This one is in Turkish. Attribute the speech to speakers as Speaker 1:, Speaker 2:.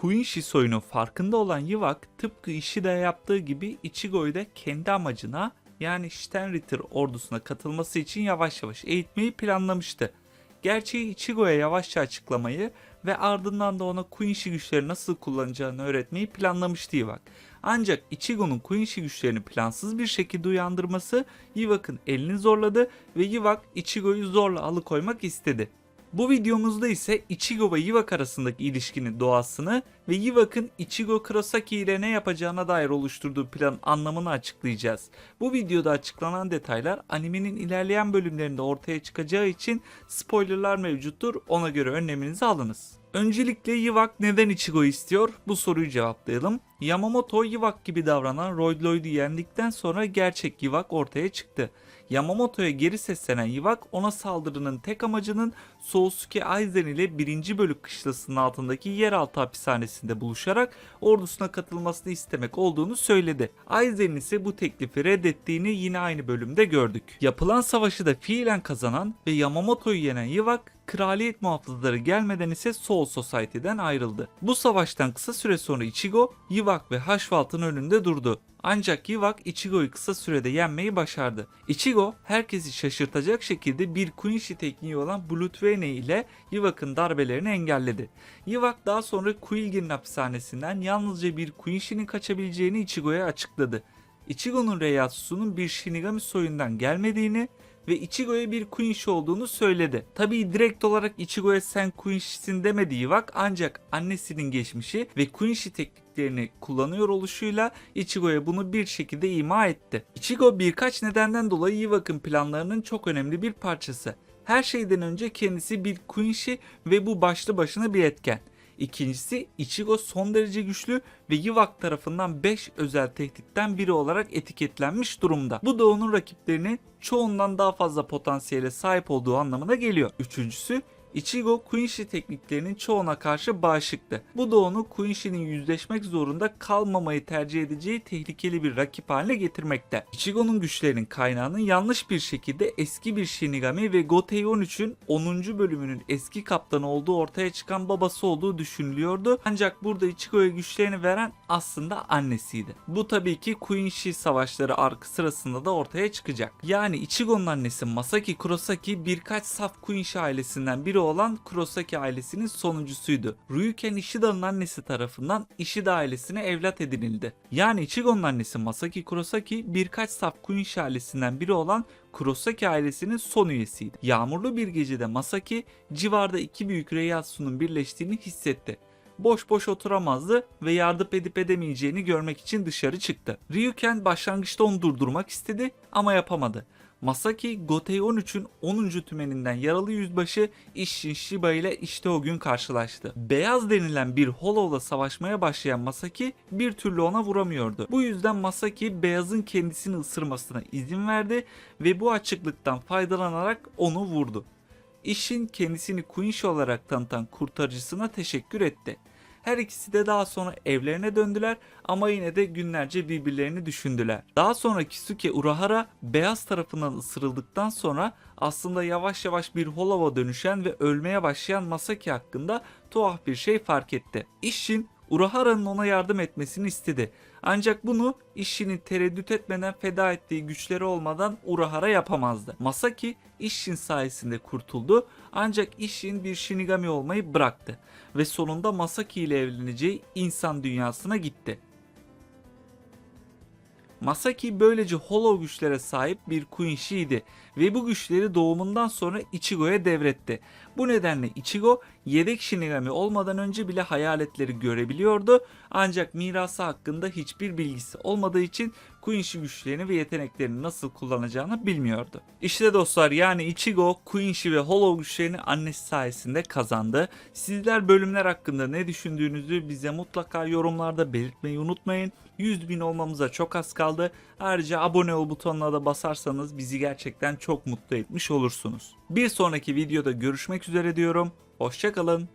Speaker 1: Kuinshi soyunun farkında olan Yivak tıpkı Ishida yaptığı gibi Ichigo'yu da kendi amacına yani Shenritter ordusuna katılması için yavaş yavaş eğitmeyi planlamıştı. Gerçeği Ichigo'ya yavaşça açıklamayı ve ardından da ona Kuinshi güçleri nasıl kullanacağını öğretmeyi planlamıştı Yivak. Ancak Ichigo'nun Kuinshi güçlerini plansız bir şekilde uyandırması Yivak'ın elini zorladı ve Yivak Ichigo'yu zorla alıkoymak istedi. Bu videomuzda ise Ichigo ve Yivak arasındaki ilişkinin doğasını ve Yivak'ın Ichigo Kurosaki ile ne yapacağına dair oluşturduğu planın anlamını açıklayacağız. Bu videoda açıklanan detaylar animenin ilerleyen bölümlerinde ortaya çıkacağı için spoilerlar mevcuttur. Ona göre önleminizi alınız. Öncelikle Yivak neden Ichigo istiyor? Bu soruyu cevaplayalım. Yamamoto Yivak gibi davranan Royd Lloyd'u yendikten sonra gerçek Yivak ortaya çıktı. Yamamoto'ya geri seslenen Yivak ona saldırının tek amacının Sousuke Aizen ile 1. bölük kışlasının altındaki yeraltı hapishanesinde buluşarak ordusuna katılmasını istemek olduğunu söyledi. Aizen ise bu teklifi reddettiğini yine aynı bölümde gördük. Yapılan savaşı da fiilen kazanan ve Yamamoto'yu yenen Yivak kraliyet muhafızları gelmeden ise Soul Society'den ayrıldı. Bu savaştan kısa süre sonra Ichigo, Yivak ve Haşvalt'ın önünde durdu. Ancak Yivak Ichigo'yu kısa sürede yenmeyi başardı. Ichigo herkesi şaşırtacak şekilde bir Kuinshi tekniği olan Bloodvene ile Yivak'ın darbelerini engelledi. Yivak daha sonra Kuilgin'in hapishanesinden yalnızca bir Kuinshi'nin kaçabileceğini Ichigo'ya açıkladı. Ichigo'nun Reiatsu'nun bir Shinigami soyundan gelmediğini ve Ichigo'ya bir Kuinshi olduğunu söyledi. Tabii direkt olarak Ichigo'ya sen Kuinshi'sin demedi Yivak ancak annesinin geçmişi ve Kuinshi tekniklerini kullanıyor oluşuyla Ichigo'ya bunu bir şekilde ima etti. Ichigo birkaç nedenden dolayı Yivak'ın planlarının çok önemli bir parçası. Her şeyden önce kendisi bir Kuinshi ve bu başlı başına bir etken. İkincisi Ichigo son derece güçlü ve Yivak tarafından 5 özel tehditten biri olarak etiketlenmiş durumda. Bu da onun rakiplerini çoğundan daha fazla potansiyele sahip olduğu anlamına geliyor. Üçüncüsü Ichigo Kuinshi tekniklerinin çoğuna karşı bağışıktı. Bu da onu Kuinshi'nin yüzleşmek zorunda kalmamayı tercih edeceği tehlikeli bir rakip haline getirmekte. Ichigo'nun güçlerinin kaynağının yanlış bir şekilde eski bir Shinigami ve Gotei 13'ün 10. bölümünün eski kaptanı olduğu ortaya çıkan babası olduğu düşünülüyordu. Ancak burada Ichigo'ya güçlerini veren aslında annesiydi. Bu tabii ki Kuinshi savaşları arkı sırasında da ortaya çıkacak. Yani Ichigo'nun annesi Masaki Kurosaki birkaç saf Kuinshi ailesinden biri olan Kurosaki ailesinin sonuncusuydu. Ryuken Ishida'nın annesi tarafından Ishida ailesine evlat edinildi. Yani Ichigo'nun annesi Masaki Kurosaki birkaç saf Kuinshi ailesinden biri olan Kurosaki ailesinin son üyesiydi. Yağmurlu bir gecede Masaki civarda iki büyük Reiatsu'nun birleştiğini hissetti boş boş oturamazdı ve yardım edip edemeyeceğini görmek için dışarı çıktı. Ryuken başlangıçta onu durdurmak istedi ama yapamadı. Masaki Gotei 13'ün 10. tümeninden yaralı yüzbaşı Isshin Shiba ile işte o gün karşılaştı. Beyaz denilen bir Hollow'la savaşmaya başlayan Masaki bir türlü ona vuramıyordu. Bu yüzden Masaki beyazın kendisini ısırmasına izin verdi ve bu açıklıktan faydalanarak onu vurdu. İşin kendisini Quincy olarak tanıtan kurtarıcısına teşekkür etti. Her ikisi de daha sonra evlerine döndüler ama yine de günlerce birbirlerini düşündüler. Daha sonra Kisuke Urahara beyaz tarafından ısırıldıktan sonra aslında yavaş yavaş bir Hollow'a dönüşen ve ölmeye başlayan Masaki hakkında tuhaf bir şey fark etti. İşin Urahara'nın ona yardım etmesini istedi. Ancak bunu Ishin'in tereddüt etmeden feda ettiği güçleri olmadan Urahara yapamazdı. Masaki Ishin sayesinde kurtuldu ancak Ishin bir Shinigami olmayı bıraktı ve sonunda Masaki ile evleneceği insan dünyasına gitti. Masaki böylece Hollow güçlere sahip bir Kuinshi'ydi ve bu güçleri doğumundan sonra Ichigo'ya devretti. Bu nedenle Ichigo yedek Shinigami olmadan önce bile hayaletleri görebiliyordu ancak mirası hakkında hiçbir bilgisi olmadığı için Kuinshi güçlerini ve yeteneklerini nasıl kullanacağını bilmiyordu. İşte dostlar yani Ichigo, Kuinshi ve Hollow güçlerini annesi sayesinde kazandı. Sizler bölümler hakkında ne düşündüğünüzü bize mutlaka yorumlarda belirtmeyi unutmayın. 100 bin olmamıza çok az kaldı. Ayrıca abone ol butonuna da basarsanız bizi gerçekten çok mutlu etmiş olursunuz. Bir sonraki videoda görüşmek üzere diyorum. Hoşçakalın.